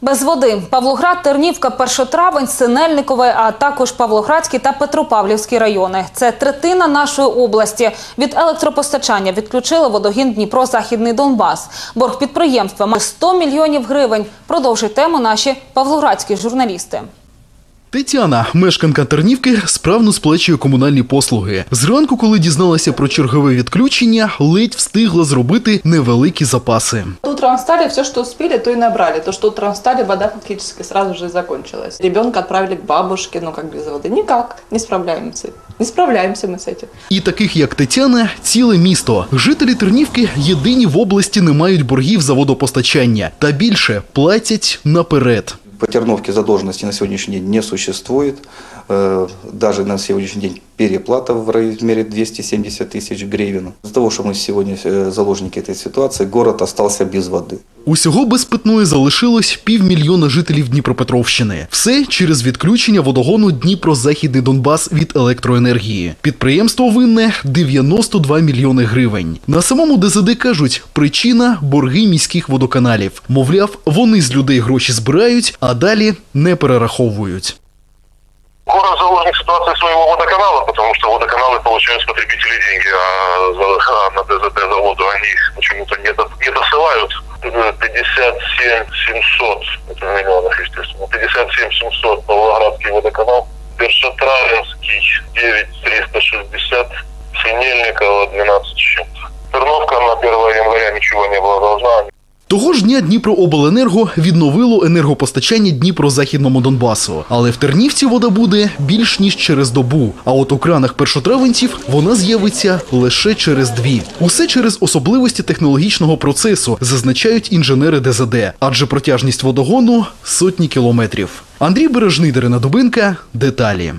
Без води Павлоград, Тернівка, Першотравень, Синельникове, а також Павлоградський та Петропавлівський райони. Це третина нашої області. Від електропостачання відключили водогін Дніпро Західний Донбас. Борг підприємства має 100 мільйонів гривень. Продовжують тему наші павлоградські журналісти. Тетяна, мешканка Тернівки, справно сплачує комунальні послуги. Зранку, коли дізналася про чергове відключення, ледь встигла зробити невеликі запаси. Утром встали, все, что успели, то и набрали. То, что утром встали, вода фактически сразу же и закончилась. Ребенка отправили к бабушке, ну как без воды? Никак, не справляемся. Не справляемся мы с этим. І таких, як Тетяна, ціле місто. Жителі Тернівки єдині в області не мають боргів за водопостачання. Та більше платять наперед. По Терновке задолженности на сегодняшний день не существует. Э, Даже на сегодняшний день переплата в размере 270 тысяч гривен. Из-за того, что мы сегодня э, заложники этой ситуации, город остался без воды. Усього без питної залишилось півмільйона жителів Дніпропетровщини. Все через відключення водогону Дніпро-Західний Донбас від електроенергії. Підприємство винне 92 мільйони гривень. На самому ДЗД кажуть, причина борги міських водоканалів. Мовляв, вони з людей гроші збирають, а далі не перераховують. Город заложник ситуации своего водоканала, потому что водоканалы получают с потребителей деньги, а, а на ДЗД заводу они их почему-то не, до- не досылают. Э, 57 700, это в миллионах, естественно, 57 700 Павлоградский водоканал, Першотравинский 9 360, Синельникова 12 с чем-то. Терновка на 1 января ничего не должна, Того ж дня Дніпрообленерго відновило енергопостачання Дніпро-Західному Донбасу. Але в Тернівці вода буде більш ніж через добу. А от у кранах першотравенців вона з'явиться лише через дві. Усе через особливості технологічного процесу, зазначають інженери ДЗД, адже протяжність водогону сотні кілометрів. Андрій Бережний, Дарина Дубинка. Деталі.